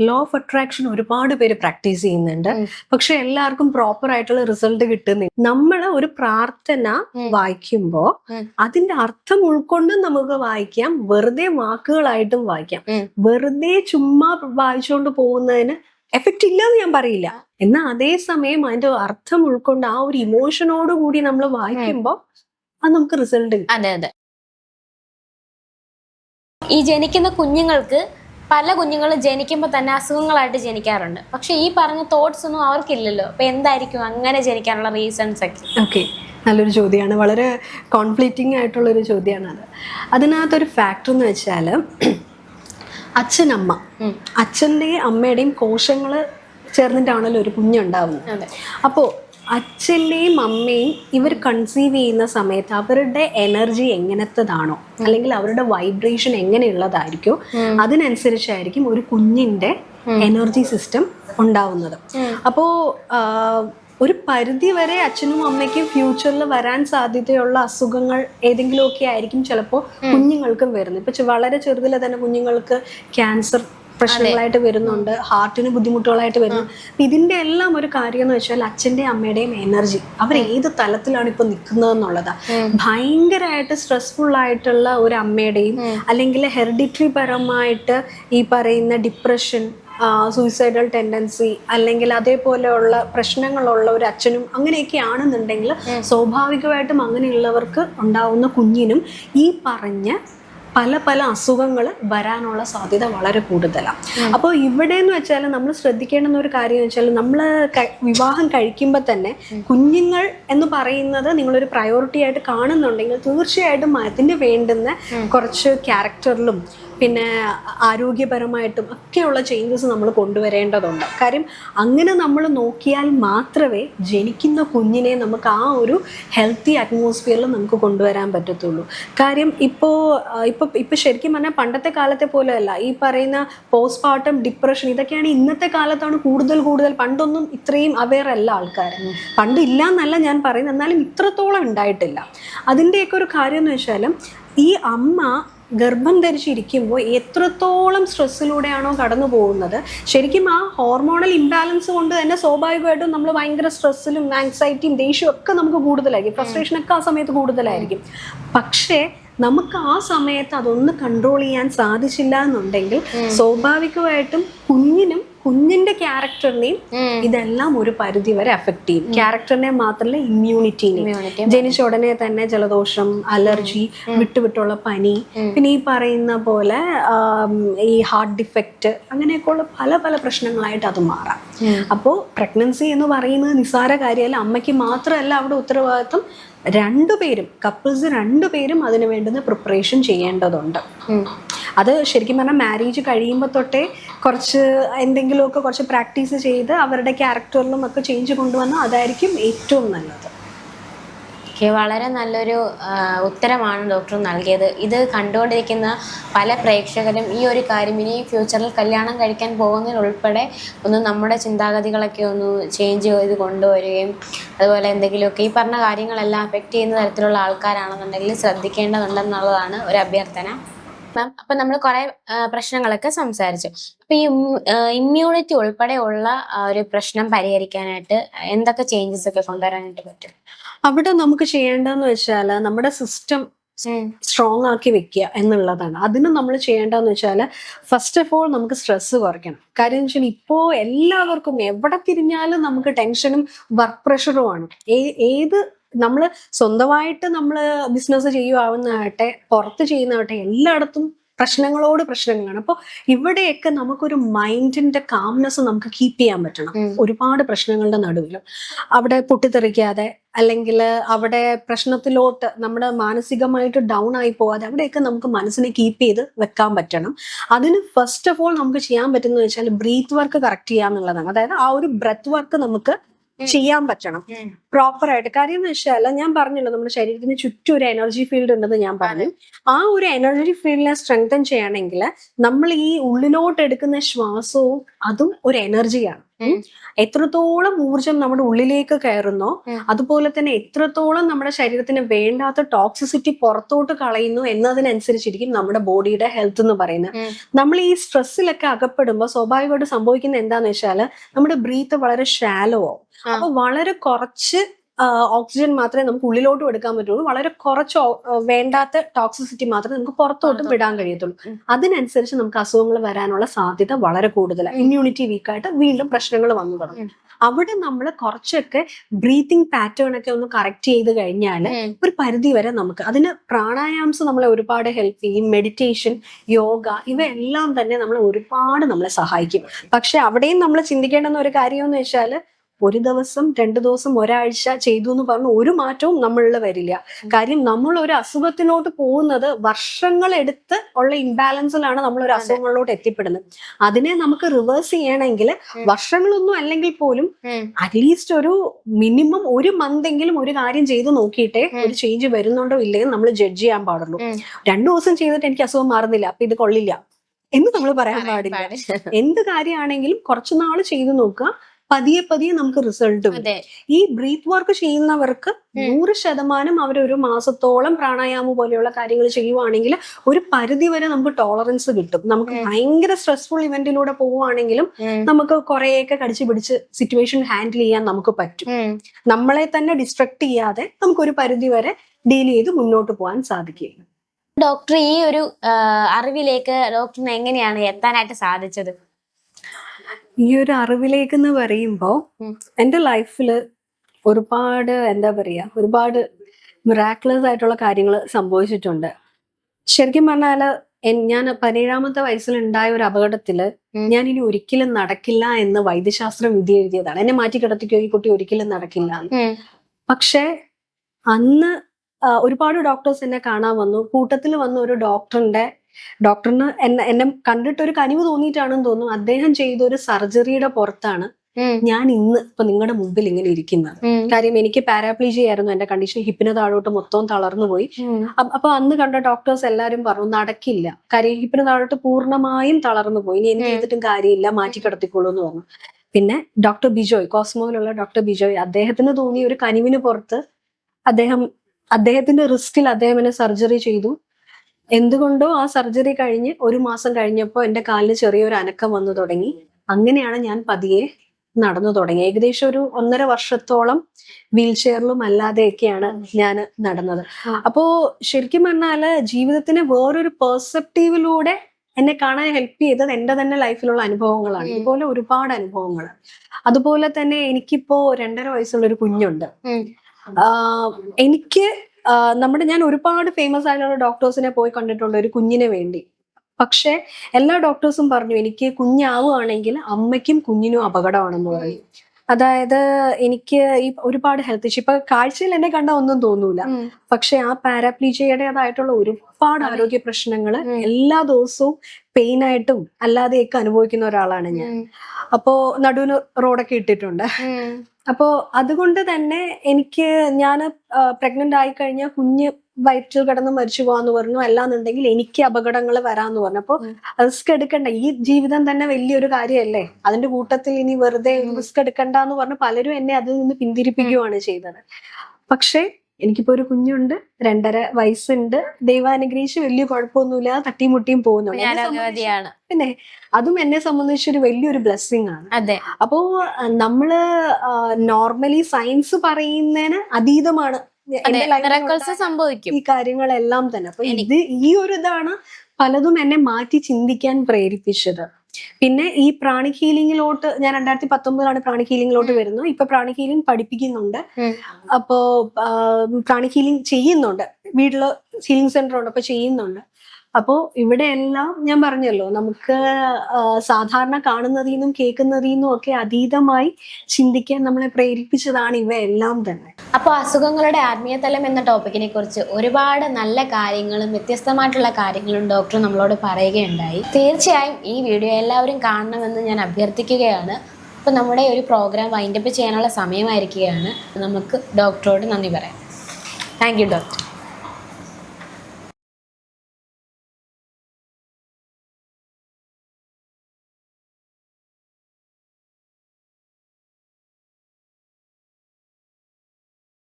Law of attraction ഒരുപാട് പേര് practice ചെയ്യുന്നുണ്ട്. പക്ഷെ എല്ലാവർക്കും പ്രോപ്പർ ആയിട്ടുള്ള റിസൾട്ട് കിട്ടുന്നില്ല. നമ്മൾ ഒരു പ്രാർത്ഥന വായിക്കുമ്പോൾ വായിക്കുമ്പോ അതിന്റെ അർത്ഥം ഉൾക്കൊണ്ടും നമുക്ക് വായിക്കാം. വെറുതെ വാക്കുകളായിട്ടും വായിക്കാം. വെറുതെ ചുമ്മാ വായിച്ചുകൊണ്ട് പോകുന്നതിന് എഫക്റ്റ് ഇല്ല എന്ന് ഞാൻ പറയില്ല. എന്നാൽ അതേസമയം അതിന്റെ അർത്ഥം ഉൾക്കൊണ്ട് ആ ഒരു ഇമോഷനോട് കൂടി നമ്മൾ വായിക്കുമ്പോൾ അത് നമുക്ക് റിസൾട്ട് അതെ അതെ. ഈ ജനിക്കുന്ന കുഞ്ഞുങ്ങൾക്ക് പല കുഞ്ഞുങ്ങളും ജനിക്കുമ്പോൾ തന്നെ അസുഖങ്ങളായിട്ട് ജനിക്കാറുണ്ട്. പക്ഷെ ഈ പറഞ്ഞ തോട്ട്സ് ഒന്നും അവർക്കില്ലല്ലോ. അപ്പൊ എന്തായിരിക്കും അങ്ങനെ ജനിക്കാനുള്ള റീസൺസ് ഒക്കെ? ഓക്കെ നല്ലൊരു ചോദ്യമാണ് വളരെ കോൺഫ്ലിക്റ്റിംഗ് ആയിട്ടുള്ള ഒരു ചോദ്യമാണ് അത്. അതിനകത്തൊരു ഫാക്ടർ എന്ന് വെച്ചാൽ അച്ഛനമ്മ. അച്ഛന്റെയും അമ്മയുടെയും കോശങ്ങൾ ചേർന്നിട്ടാണല്ലോ ഒരു കുഞ്ഞുണ്ടാവുന്നത്. അപ്പോൾ അച്ഛന്റെയും അമ്മയും ഇവർ കൺസീവ് ചെയ്യുന്ന സമയത്ത് അവരുടെ എനർജി എങ്ങനത്തതാണോ? അല്ലെങ്കിൽ അവരുടെ വൈബ്രേഷൻ എങ്ങനെയുള്ളതായിരിക്കോ. അതിനനുസരിച്ചായിരിക്കും ഒരു കുഞ്ഞിന്റെ എനർജി സിസ്റ്റം ഉണ്ടാവുന്നത്. അപ്പോ അപ്പോൾ ഒരു പരിധി വരെ അച്ഛനും അമ്മയ്ക്കും ഫ്യൂച്ചറിൽ വരാൻ സാധ്യതയുള്ള അസുഖങ്ങൾ ഏതെങ്കിലുമൊക്കെ ആയിരിക്കും ചിലപ്പോൾ കുഞ്ഞുങ്ങൾക്കും വരുന്നത്. ഇപ്പൊ വളരെ ചെറുതിലെ തന്നെ കുഞ്ഞുങ്ങൾക്ക് ക്യാൻസർ പ്രശ്നങ്ങളായിട്ട് വരുന്നുണ്ട് ഹാർട്ടിന് ബുദ്ധിമുട്ടുകളായിട്ട് വരുന്നു. ഇതിന്റെ എല്ലാം ഒരു കാര്യം എന്ന് വെച്ചാൽ അച്ഛന്റെ അമ്മയുടെയും എനർജി അവർ ഏത് തലത്തിലാണ് ഇപ്പൊ നിൽക്കുന്നത് എന്നുള്ളത് ഭയങ്കരമായിട്ട് സ്ട്രെസ്ഫുൾ ആയിട്ടുള്ള ഒരു അമ്മയുടെയും അല്ലെങ്കിൽ ഹെറിഡിറ്ററി പരമായിട്ട് ഈ പറയുന്ന ഡിപ്രഷൻ സൂയിസൈഡൽ ടെൻഡൻസി അല്ലെങ്കിൽ അതേപോലെയുള്ള പ്രശ്നങ്ങളുള്ള ഒരു അച്ഛനും അങ്ങനെയൊക്കെ ആണെന്നുണ്ടെങ്കിൽ സ്വാഭാവികമായിട്ടും അങ്ങനെയുള്ളവർക്ക് ഉണ്ടാവുന്ന കുഞ്ഞിനും ഈ പറഞ്ഞ പല പല അസുഖങ്ങൾ വരാനുള്ള സാധ്യത വളരെ കൂടുതലാണ് അപ്പോൾ ഇവിടെ എന്ന് വെച്ചാൽ നമ്മൾ ശ്രദ്ധിക്കേണ്ടുന്ന ഒരു കാര്യം എന്ന് വെച്ചാൽ നമ്മൾ വിവാഹം കഴിക്കുമ്പോൾ തന്നെ കുഞ്ഞുങ്ങൾ എന്ന് പറയുന്നത് നിങ്ങളൊരു പ്രയോറിറ്റി ആയിട്ട് കാണുന്നുണ്ടെങ്കിൽ തീർച്ചയായിട്ടും അതിന് വേണ്ടുന്ന കുറച്ച് ക്യാരക്ടറിലും പിന്നെ ആരോഗ്യപരമായിട്ടും ഒക്കെയുള്ള ചേഞ്ചസ് നമ്മൾ കൊണ്ടുവരേണ്ടതുണ്ട്. കാര്യം അങ്ങനെ നമ്മൾ നോക്കിയാൽ മാത്രമേ ജനിക്കുന്ന കുഞ്ഞിനെ നമുക്ക് ആ ഒരു ഹെൽത്തി അറ്റ്മോസ്ഫിയറിൽ നമുക്ക് കൊണ്ടുവരാൻ പറ്റത്തുള്ളൂ. കാര്യം ഇപ്പോൾ ഇപ്പോൾ ഇപ്പോൾ ശരിക്കും പറഞ്ഞാൽ പണ്ടത്തെ കാലത്തെ പോലെയല്ല. ഈ പറയുന്ന പോസ്റ്റ് പാർട്ടം ഡിപ്രഷൻ ഇതൊക്കെയാണ് ഇന്നത്തെ കാലത്താണ് കൂടുതൽ കൂടുതൽ പണ്ടൊന്നും ഇത്രയും അവെയർ അല്ല ആൾക്കാർ. പണ്ട് ഇല്ല എന്നല്ല ഞാൻ പറയുന്നത്. എന്നാലും ഇത്രത്തോളം ഉണ്ടായിട്ടില്ല. അതിന്റെയൊക്കെ ഒരു കാര്യം എന്ന് വെച്ചാൽ ഈ അമ്മ ഗർഭം ധരിച്ചിരിക്കുമ്പോൾ എത്രത്തോളം സ്ട്രെസ്സിലൂടെയാണോ കടന്നു പോകുന്നത്? ശരിക്കും ആ ഹോർമോണൽ ഇംബാലൻസ് കൊണ്ട് തന്നെ സ്വാഭാവികമായിട്ടും നമ്മൾ ഭയങ്കര സ്ട്രെസ്സിലും ആങ്സൈറ്റിയും ദേഷ്യവും ഒക്കെ നമുക്ക് കൂടുതലായിരിക്കും. ഫ്രസ്ട്രേഷനൊക്കെ ആ സമയത്ത് കൂടുതലായിരിക്കും. പക്ഷേ നമുക്ക് ആ സമയത്ത് അതൊന്ന് കൺട്രോൾ ചെയ്യാൻ സാധിച്ചില്ല എന്നുണ്ടെങ്കിൽ സ്വാഭാവികമായിട്ടും കുഞ്ഞിനും കുഞ്ഞിന്റെ ക്യാരക്ടറിനെയും ഇതെല്ലാം ഒരു പരിധി വരെ അഫക്ട് ചെയ്യും. ക്യാരക്ടറിനെ മാത്രമല്ല Immunity. ജനിച്ച ഉടനെ തന്നെ ജലദോഷം അലർജി വിട്ടുവിട്ടുള്ള പനി പിന്നെ ഈ പറയുന്ന പോലെ ഈ ഹാർട്ട് ഡിഫക്റ്റ് അങ്ങനെയൊക്കെയുള്ള പല പല പ്രശ്നങ്ങളായിട്ട് അത് മാറാം. അപ്പോൾ പ്രഗ്നൻസി എന്ന് പറയുന്നത് നിസ്സാര കാര്യമല്ല. അമ്മയ്ക്ക് മാത്രമല്ല അവിടെ ഉത്തരവാദിത്വം. രണ്ടുപേരും കപ്പിൾസ് രണ്ടുപേരും അതിന് വേണ്ടുന്ന പ്രിപ്പറേഷൻ ചെയ്യേണ്ടതുണ്ട്. അത് ശരിക്കും പറഞ്ഞാൽ മാരേജ് കഴിയുമ്പോൾ തൊട്ടേ കുറച്ച് എന്തെങ്കിലുമൊക്കെ കുറച്ച് പ്രാക്ടീസ് ചെയ്ത് അവരുടെ ക്യാരക്ടറിലും ഒക്കെ ചേഞ്ച് കൊണ്ടുവന്നാൽ അതായിരിക്കും ഏറ്റവും നല്ലത്. ഓക്കെ വളരെ നല്ലൊരു ഉത്തരമാണ് ഡോക്ടർ നൽകിയത്. ഇത് കണ്ടുകൊണ്ടിരിക്കുന്ന പല പ്രേക്ഷകരും ഈ ഒരു കാര്യം ഇനി ഫ്യൂച്ചറിൽ കല്യാണം കഴിക്കാൻ പോകുന്നതിനുൾപ്പെടെ ഒന്ന് നമ്മുടെ ചിന്താഗതികളൊക്കെ ഒന്ന് ചേഞ്ച് ചെയ്ത് കൊണ്ടുവരികയും അതുപോലെ എന്തെങ്കിലുമൊക്കെ ഈ പറഞ്ഞ കാര്യങ്ങളെല്ലാം അഫക്റ്റ് ചെയ്യുന്ന തരത്തിലുള്ള ആൾക്കാരാണെന്നുണ്ടെങ്കിൽ ശ്രദ്ധിക്കേണ്ടതുണ്ടെന്നുള്ളതാണ് ഒരു അഭ്യർത്ഥന. മാം അപ്പൊ നമ്മൾ കുറെ പ്രശ്നങ്ങളൊക്കെ സംസാരിച്ചു. അപ്പൊ ഈ ഇമ്മ്യൂണിറ്റി ഉൾപ്പെടെയുള്ള ഒരു പ്രശ്നം പരിഹരിക്കാനായിട്ട് എന്തൊക്കെ ചേഞ്ചസ് ഒക്കെ കൊണ്ടുവരാനായിട്ട് പറ്റും? അവിടെ നമുക്ക് ചെയ്യേണ്ടതെന്ന് വെച്ചാൽ നമ്മുടെ സിസ്റ്റം സ്ട്രോങ് ആക്കി വെക്കുക എന്നുള്ളതാണ്. അതിന് നമ്മൾ ചെയ്യേണ്ടതെന്ന് വെച്ചാൽ ഫസ്റ്റ് ഓഫ് ഓൾ നമുക്ക് സ്ട്രെസ് കുറയ്ക്കണം. കാര്യം വെച്ചാൽ ഇപ്പോൾ എല്ലാവർക്കും എവിടെ തിരിഞ്ഞാലും നമുക്ക് ടെൻഷനും വർക്ക് പ്രഷറുമാണ് ഏത് നമ്മൾ സ്വന്തമായിട്ട് നമ്മൾ ബിസിനസ് ചെയ്യുവാവുന്നതാകട്ടെ പുറത്ത് ചെയ്യുന്നതാകട്ടെ എല്ലായിടത്തും പ്രശ്നങ്ങളോട് പ്രശ്നങ്ങളാണ്. അപ്പോൾ ഇവിടെയൊക്കെ നമുക്കൊരു മൈൻഡിന്റെ കാംനെസ് നമുക്ക് കീപ്പ് ചെയ്യാൻ പറ്റണം. ഒരുപാട് പ്രശ്നങ്ങളുടെ നടുവിലും. അവിടെ പൊട്ടിത്തെറിക്കാതെ അല്ലെങ്കിൽ അവിടെ പ്രശ്നത്തിലോട്ട് നമ്മുടെ മാനസികമായിട്ട് ഡൗൺ ആയി പോകാതെ അവിടെയൊക്കെ നമുക്ക് മനസ്സിനെ കീപ്പ് ചെയ്ത് വെക്കാൻ പറ്റണം. അതിന് ഫസ്റ്റ് ഓഫ് ഓൾ നമുക്ക് ചെയ്യാൻ പറ്റുന്നത് വെച്ചാൽ ബ്രീത്ത് വർക്ക് കറക്റ്റ് ചെയ്യുക എന്നുള്ളതാണ് അതായത് ആ ഒരു ബ്രെത്ത് വർക്ക് നമുക്ക് ചെയ്യാൻ പറ്റണം. പ്രോപ്പർ ആയിട്ട്. കാര്യം എന്ന് വെച്ചാൽ ഞാൻ പറഞ്ഞല്ലോ നമ്മുടെ ശരീരത്തിന് ചുറ്റും ഒരു എനർജി ഫീൽഡ് ഉണ്ടെന്ന് ഞാൻ പറഞ്ഞു. ആ ഒരു എനർജി ഫീൽഡിനെ സ്ട്രെങ്തൻ ചെയ്യണമെങ്കിൽ നമ്മൾ ഈ ഉള്ളിലോട്ട് എടുക്കുന്ന ശ്വാസവും അതും ഒരു എനർജിയാണ്. എത്രത്തോളം ഊർജം നമ്മുടെ ഉള്ളിലേക്ക് കയറുന്നോ അതുപോലെ തന്നെ എത്രത്തോളം നമ്മുടെ ശരീരത്തിന് വേണ്ടാത്ത ടോക്സിസിറ്റി പുറത്തോട്ട് കളയുന്നു എന്നതിനനുസരിച്ചിരിക്കും നമ്മുടെ ബോഡിയുടെ ഹെൽത്ത് എന്ന് പറയുന്നത്. നമ്മൾ ഈ സ്ട്രെസ്സിലൊക്കെ അകപ്പെടുമ്പോൾ സ്വാഭാവികമായിട്ട് സംഭവിക്കുന്നത് എന്താന്ന് വെച്ചാൽ നമ്മുടെ ബ്രീത്ത് വളരെ ഷാലോ ആവും. അപ്പൊ വളരെ കുറച്ച് ഓക്സിജൻ മാത്രമേ നമുക്ക് ഉള്ളിലോട്ടും എടുക്കാൻ പറ്റുള്ളൂ. വളരെ കുറച്ച് വേണ്ടാത്ത ടോക്സിസിറ്റി മാത്രമേ നമുക്ക് പുറത്തോട്ടും. വിടാൻ കഴിയത്തുള്ളൂ. അതിനനുസരിച്ച് നമുക്ക് അസുഖങ്ങൾ വരാനുള്ള സാധ്യത വളരെ കൂടുതലാണ് ഇമ്മ്യൂണിറ്റി വീക്കായിട്ട് വീണ്ടും പ്രശ്നങ്ങൾ വന്നു തുടങ്ങും. അവിടെ നമ്മൾ കുറച്ചൊക്കെ ബ്രീത്തിങ് പാറ്റേൺ ഒക്കെ ഒന്ന് കറക്റ്റ് ചെയ്ത് കഴിഞ്ഞാൽ ഒരു പരിധി വരെ നമുക്ക് അതിന് പ്രാണായാംസ് നമ്മളെ ഒരുപാട് ഹെൽപ്പ് ചെയ്യും. മെഡിറ്റേഷൻ യോഗ ഇവയെല്ലാം തന്നെ നമ്മളെ ഒരുപാട് നമ്മളെ സഹായിക്കും. പക്ഷെ അവിടെയും നമ്മൾ ചിന്തിക്കേണ്ടുന്ന ഒരു കാര്യം എന്ന് വെച്ചാൽ ഒരു ദിവസം രണ്ട് ദിവസം ഒരാഴ്ച ചെയ്തു എന്ന് പറഞ്ഞ ഒരു മാറ്റവും നമ്മളിൽ വരില്ല കാര്യം നമ്മൾ ഒരു അസുഖത്തിലോട്ട് പോകുന്നത് വർഷങ്ങളെടുത്ത് ഉള്ള ഇംബാലൻസിലാണ് നമ്മൾ ഒരു. അസുഖങ്ങളിലോട്ട് എത്തിപ്പെടുന്നത് അതിനെ നമുക്ക് റിവേഴ്സ് ചെയ്യണമെങ്കിൽ വർഷങ്ങളൊന്നും അല്ലെങ്കിൽ പോലും. അറ്റ്ലീസ്റ്റ് ഒരു മിനിമം ഒരു മന്ത് എങ്കിലും ഒരു കാര്യം ചെയ്ത് നോക്കിയിട്ടേ ഒരു ചേഞ്ച് വരുന്നുണ്ടോ ഇല്ലെങ്കിൽ നമ്മൾ ജഡ്ജ് ചെയ്യാൻ പാടുള്ളൂ. രണ്ടു ദിവസം ചെയ്തിട്ട് എനിക്ക് അസുഖം മാറുന്നില്ല അപ്പൊ ഇത് കൊള്ളില്ല എന്ന് നമ്മൾ പറയാൻ പാടില്ല. എന്ത് കാര്യമാണെങ്കിലും കുറച്ചുനാൾ ചെയ്തു നോക്കുക പതിയെ പതിയെ നമുക്ക് റിസൾട്ട് വരും. ഈ ബ്രീത്ത് വർക്ക് ചെയ്യുന്നവർക്ക്. നൂറ് ശതമാനം അവർ ഒരു മാസത്തോളം പ്രാണായാമം പോലെയുള്ള കാര്യങ്ങൾ ചെയ്യുവാണെങ്കിൽ ഒരു പരിധി വരെ നമുക്ക് ടോളറൻസ് കിട്ടും. നമുക്ക് ഭയങ്കര സ്ട്രെസ്ഫുൾ ഇവന്റിലൂടെ പോവുകയാണെങ്കിലും നമുക്ക് കുറെയൊക്കെ കടിച്ചു പിടിച്ച് സിറ്റുവേഷൻ ഹാൻഡിൽ ചെയ്യാൻ നമുക്ക് പറ്റും. നമ്മളെ തന്നെ ഡിസ്ട്രക്ട് ചെയ്യാതെ നമുക്ക് ഒരു പരിധി വരെ ഡീൽ ചെയ്ത് മുന്നോട്ട് പോകാൻ സാധിക്കും ഡോക്ടർ ഈ ഒരു അറിവിലേക്ക് ഡോക്ടറിന് എങ്ങനെയാണ് എത്താനായിട്ട് സാധിച്ചത്? ഈ ഒരു അറിവിലേക്ക് എന്ന് പറയുമ്പോൾ. എന്റെ ലൈഫിൽ ഒരുപാട് എന്താ പറയുക ഒരുപാട് മിറാക്കുലസ് ആയിട്ടുള്ള കാര്യങ്ങൾ സംഭവിച്ചിട്ടുണ്ട്. ശരിക്കും പറഞ്ഞാൽ എൻ- ഞാൻ പതിനേഴാമത്തെ വയസ്സിൽ ഉണ്ടായ ഒരു അപകടത്തിൽ ഞാൻ ഇനി ഒരിക്കലും നടക്കില്ല എന്ന് വൈദ്യശാസ്ത്രം വിധി എഴുതിയതാണ്. എന്നെ മാറ്റി കിടത്തിക്കോ ഈ കുട്ടി ഒരിക്കലും നടക്കില്ല പക്ഷേ അന്ന് ഒരുപാട് ഡോക്ടേഴ്സ് എന്നെ കാണാൻ വന്നു. കൂട്ടത്തിൽ വന്ന ഒരു ഡോക്ടറിന്റെ ഡോക്ടറിന് എന്നെ എന്നെ കണ്ടിട്ട് ഒരു കനിവ് തോന്നിയിട്ടാണെന്ന് തോന്നുന്നു. അദ്ദേഹം ചെയ്ത ഒരു സർജറിയുടെ പുറത്താണ് ഞാൻ ഇന്ന് ഇപ്പൊ നിങ്ങളുടെ മുമ്പിൽ ഇങ്ങനെ ഇരിക്കുന്നത്. കാര്യം എനിക്ക് പാരാപ്ലീജി ആയിരുന്നു. എന്റെ കണ്ടീഷൻ ഹിപ്പിന് താഴോട്ട് മൊത്തം തളർന്നു പോയി. അപ്പൊ അന്ന് കണ്ട ഡോക്ടേഴ്സ് എല്ലാരും പറഞ്ഞു നടക്കില്ല. കാര്യം ഹിപ്പിന് താഴോട്ട് പൂർണമായും തളർന്നു പോയി. ഇനി എന്ത് ചെയ്തിട്ടും കാര്യമില്ല. മാറ്റി കിടത്തിക്കോളൂ എന്ന് പറഞ്ഞു. പിന്നെ ഡോക്ടർ ബിജോയ് കോസ്മോയിലുള്ള ഡോക്ടർ ബിജോയ് അദ്ദേഹത്തിന് തോന്നിയ ഒരു കനിവിന് പുറത്ത് അദ്ദേഹം അദ്ദേഹത്തിന്റെ റിസ്കിൽ അദ്ദേഹം എന്നെ സർജറി ചെയ്തു. എന്തുകൊണ്ടോ ആ സർജറി കഴിഞ്ഞ് ഒരു മാസം കഴിഞ്ഞപ്പോൾ എന്റെ കാലിന് ചെറിയൊരു അനക്കം വന്നു തുടങ്ങി അങ്ങനെയാണ് ഞാൻ പതിയെ നടന്നു തുടങ്ങി ഏകദേശം ഒരു ഒന്നര വർഷത്തോളം വീൽ ചെയറിലും അല്ലാതെയൊക്കെയാണ് ഞാൻ നടന്നത്. അപ്പോ ശരിക്കും പറഞ്ഞാൽ ജീവിതത്തിന് വേറൊരു പെർസെപ്റ്റീവിലൂടെ എന്നെ കാണാൻ ഹെൽപ്പ് ചെയ്തത് എന്റെ തന്നെ ലൈഫിലുള്ള അനുഭവങ്ങളാണ്. ഇതുപോലെ ഒരുപാട് അനുഭവങ്ങൾ അതുപോലെ തന്നെ എനിക്കിപ്പോ രണ്ടര വയസ്സുള്ള ഒരു കുഞ്ഞുണ്ട്. എനിക്ക് നമ്മുടെ ഞാൻ ഒരുപാട് ഫേമസ് ആയിട്ടുള്ള ഡോക്ടേഴ്സിനെ പോയി കണ്ടിട്ടുള്ള ഒരു കുഞ്ഞിന് വേണ്ടി. പക്ഷെ എല്ലാ ഡോക്ടേഴ്സും പറഞ്ഞു എനിക്ക് കുഞ്ഞാവുകയാണെങ്കിൽ അമ്മയ്ക്കും കുഞ്ഞിനും അപകടമാണെന്ന് പറഞ്ഞു അതായത് എനിക്ക് ഈ ഒരുപാട് ഹെൽത്ത് ഇഷ്യൂ ഇപ്പൊ കാഴ്ചയിൽ എന്നെ കണ്ട ഒന്നും തോന്നൂല. പക്ഷെ ആ പാരാപ്ലീജിയയുടേതായിട്ടുള്ള ഒരുപാട് അതെ. ആരോഗ്യ പ്രശ്നങ്ങൾ എല്ലാ ദിവസവും പെയിൻ ആയിട്ടും അല്ലാതെയൊക്കെ അനുഭവിക്കുന്ന ഒരാളാണ് ഞാൻ. അപ്പോ നടുവിന് റോഡൊക്കെ ഇട്ടിട്ടുണ്ട്. അപ്പോ അതുകൊണ്ട് തന്നെ എനിക്ക് ഞാൻ പ്രഗ്നന്റ് ആയി കഴിഞ്ഞാൽ കുഞ്ഞ് വയറ്റിൽ കിടന്ന് മരിച്ചു പോവാന്ന് പറഞ്ഞു. അല്ലാന്നുണ്ടെങ്കിൽ എനിക്ക് അപകടങ്ങൾ വരാന്ന് പറഞ്ഞു. അപ്പൊ റിസ്ക് എടുക്കണ്ട. ഈ ജീവിതം തന്നെ വലിയൊരു കാര്യമല്ലേ? അതിന്റെ കൂട്ടത്തിൽ ഇനി വെറുതെ റിസ്ക് എടുക്കണ്ട എന്ന് പറഞ്ഞ് പലരും എന്നെ അതിൽ നിന്ന് പിന്തിരിപ്പിക്കുകയാണ് ചെയ്തത്. പക്ഷേ എനിക്കിപ്പോ ഒരു കുഞ്ഞുണ്ട് രണ്ടര വയസ്സുണ്ട്. ദൈവാനുഗ്രഹിച്ച് വലിയ കുഴപ്പമൊന്നുമില്ല തട്ടിമുട്ടിയും പോകുന്നുണ്ട് പോകുന്നു. പിന്നെ അതും എന്നെ സംബന്ധിച്ച് ഒരു വലിയൊരു ബ്ലെസ്സിങ് ആണ്. അതെ. അപ്പോ നമ്മൾ നോർമലി സയൻസ് പറയുന്നതിന് അതീതമാണ്. സംഭവിക്കും. ഈ കാര്യങ്ങളെല്ലാം തന്നെ. അപ്പൊ ഇത് ഈ ഒരു ഇതാണ് പലതും എന്നെ മാറ്റി ചിന്തിക്കാൻ പ്രേരിപ്പിച്ചത്. പിന്നെ ഈ പ്രാണി ഹീലിംഗിലോട്ട് ഞാൻ രണ്ടായിരത്തി പത്തൊമ്പതിലാണ് പ്രാണി ഹീലിംഗിലോട്ട് വരുന്നത്. ഇപ്പൊ പ്രാണി ഹീലിംഗ് പഠിപ്പിക്കുന്നുണ്ട്. അപ്പോ പ്രാണി ഹീലിംഗ് ചെയ്യുന്നുണ്ട്. വീട്ടിൽ ഹീലിംഗ് സെന്റർ ഉണ്ട് അപ്പൊ ചെയ്യുന്നുണ്ട്. അപ്പോ ഇവിടെ എല്ലാം ഞാൻ പറഞ്ഞല്ലോ നമുക്ക് സാധാരണ കാണുന്നതിൽ നിന്നും കേൾക്കുന്നതിൽ നിന്നും ഒക്കെ അതീതമായി ചിന്തിക്കാൻ നമ്മളെ പ്രേരിപ്പിച്ചതാണ് ഇവയെല്ലാം തന്നെ. അപ്പോൾ അസുഖങ്ങളുടെ ആത്മീയ തലം എന്ന ടോപ്പിക്കിനെ കുറിച്ച് ഒരുപാട് നല്ല കാര്യങ്ങളും വ്യത്യസ്തമായിട്ടുള്ള കാര്യങ്ങളും ഡോക്ടർ നമ്മളോട് പറയുകയുണ്ടായി. തീർച്ചയായും ഈ വീഡിയോ എല്ലാവരും കാണണമെന്ന് ഞാൻ അഭ്യർത്ഥിക്കുകയാണ്. അപ്പോൾ നമ്മുടെ ഒരു പ്രോഗ്രാം വൈൻഡപ്പ് ചെയ്യാനുള്ള സമയമായിരിക്കുകയാണ്. നമുക്ക് ഡോക്ടറോട് നന്ദി പറയാം. Thank you doctor